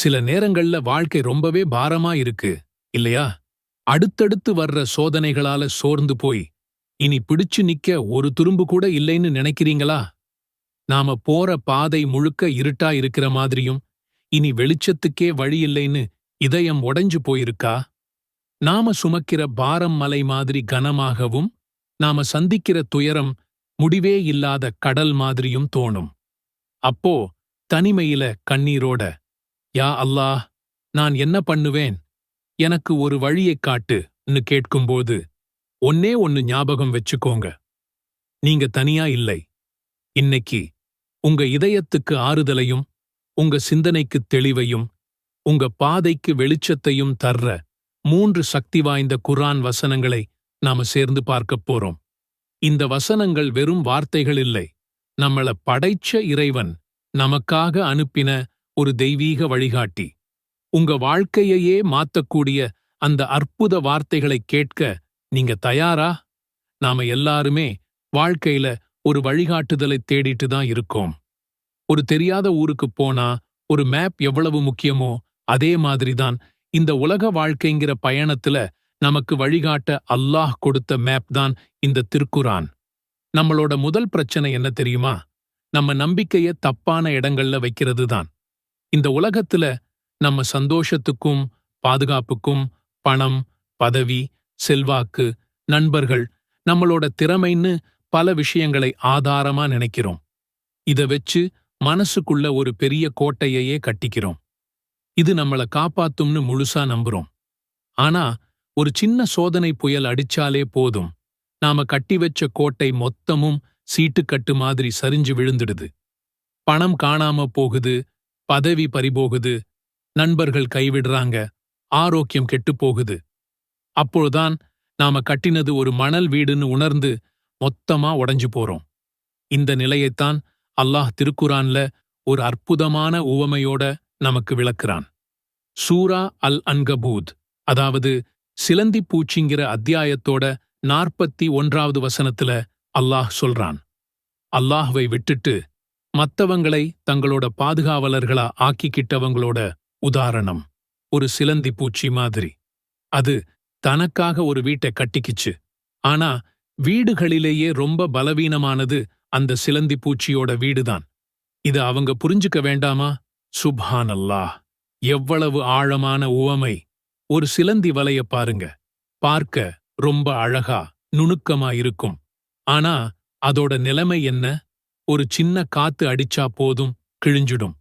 சில நேரங்கள்ல வாழ்க்கை ரொம்பவே பாரமா இருக்கு இல்லையா? அடுத்தடுத்து வர்ற சோதனைகளால சோர்ந்து போய் இனி பிடிச்சு நிக்க ஒரு துரும்பு கூட இல்லைன்னு நினைக்கிறீங்களா? நாம போற பாதை முழுக்க இருட்டா இருக்கிற மாதிரியும் இனி வெளிச்சத்துக்கே வழி இல்லைன்னு இதயம் உடைஞ்சு போயிருக்கா? நாம சுமக்கிற பாரம் மலை மாதிரி கனமாகவும் நாம சந்திக்கிற துயரம் முடிவே இல்லாத கடல் மாதிரியும் தோணும். அப்போ தனிமையில கண்ணீரோட யா அல்லாஹ் நான் என்ன பண்ணுவேன்? எனக்கு ஒரு வழியைக் காட்டுன்னு கேட்கும்போது ஒன்னே ஒன்னு ஞாபகம் வச்சுக்கோங்க. நீங்க தனியா இல்லை. இன்னைக்கு உங்க இதயத்துக்கு ஆறுதலையும் உங்க சிந்தனைக்கு தெளிவையும் உங்க பாதைக்கு வெளிச்சத்தையும் தர்ற மூன்று சக்தி வாய்ந்த குர்ஆன் வசனங்களை நாம சேர்ந்து பார்க்கப் போறோம். இந்த வசனங்கள் வெறும் வார்த்தைகள் இல்லை. நம்மள படைச்ச இறைவன் நமக்காக அனுப்பின ஒரு தெய்வீக வழிகாட்டி. உங்க வாழ்க்கையையே மாத்தக்கூடிய அந்த அற்புத வார்த்தைகளைக் கேட்க நீங்க தயாரா? நாம எல்லாருமே வாழ்க்கையில ஒரு வழிகாட்டுதலை தேடிட்டு தான் இருக்கோம். ஒரு தெரியாத ஊருக்கு போனா ஒரு மேப் எவ்வளவு முக்கியமோ அதே மாதிரிதான் இந்த உலக வாழ்க்கைங்கிற பயணத்துல நமக்கு வழிகாட்ட அல்லாஹ் கொடுத்த மேப் தான் இந்த திருக்குரான் நம்மளோட முதல் பிரச்சனை என்ன தெரியுமா? நம்ம நம்பிக்கைய தப்பான இடங்கள்ல வைக்கிறது தான். இந்த உலகத்துல நம்ம சந்தோஷத்துக்கும் பாதுகாப்புக்கும் பணம் பதவி செல்வாக்கு நண்பர்கள் நம்மளோட திறமைன்னு பல விஷயங்களை ஆதாரமா நினைக்கிறோம். இத வச்சு மனசுக்குள்ள ஒரு பெரிய கோட்டையையே கட்டிக்கிறோம். இது நம்மள காப்பாத்தும்னு முழுசா நம்புறோம். ஆனா ஒரு சின்ன சோதனை புயல் அடிச்சாலே போதும். நாம கட்டி வச்ச கோட்டை மொத்தமும் சீட்டுக்கட்டு மாதிரி சரிஞ்சு விழுந்துடுது. பணம் காணாம போகுது பதவி பறிபோகுது. நண்பர்கள் கைவிடுறாங்க. ஆரோக்கியம் கெட்டுப் போகுது நாம கட்டினது ஒரு மணல் வீடுன்னு உணர்ந்து மொத்தமா உடைஞ்சு போறோம். இந்த நிலையைத்தான் அல்லாஹ் திருக்குரான்ல ஒரு அற்புதமான உவமையோட நமக்கு விளக்குறான். சூரா அல் அன்கபூத் அதாவது சிலந்தி பூச்சிங்கிற அத்தியாயத்தோட நாற்பத்தி ஒன்றாவது வசனத்துல அல்லாஹ் சொல்றான். அல்லாஹ்வை விட்டுட்டு மத்தவங்களை தங்களோட பாதுகாவலர்களா ஆக்கிக்கிட்டவங்களோட உதாரணம். ஒரு சிலந்தி பூச்சி மாதிரி. அது தனக்காக ஒரு வீட்டை கட்டிக்கிச்சு. ஆனா வீடுகளிலேயே ரொம்ப பலவீனமானது அந்த சிலந்தி பூச்சியோட வீடுதான். இத அவங்க புரிஞ்சுக்க வேண்டாமா? சுப்ஹானல்லா. எவ்வளவு ஆழமான உவமை. ஒரு சிலந்தி வலைய பாருங்க. பார்க்க ரொம்ப அழகா நுணுக்கமா இருக்கும். ஆனா அதோட நிலைமை என்ன? ஒரு சின்ன காத்து அடிச்சா போதும் கிழிஞ்சிடும்.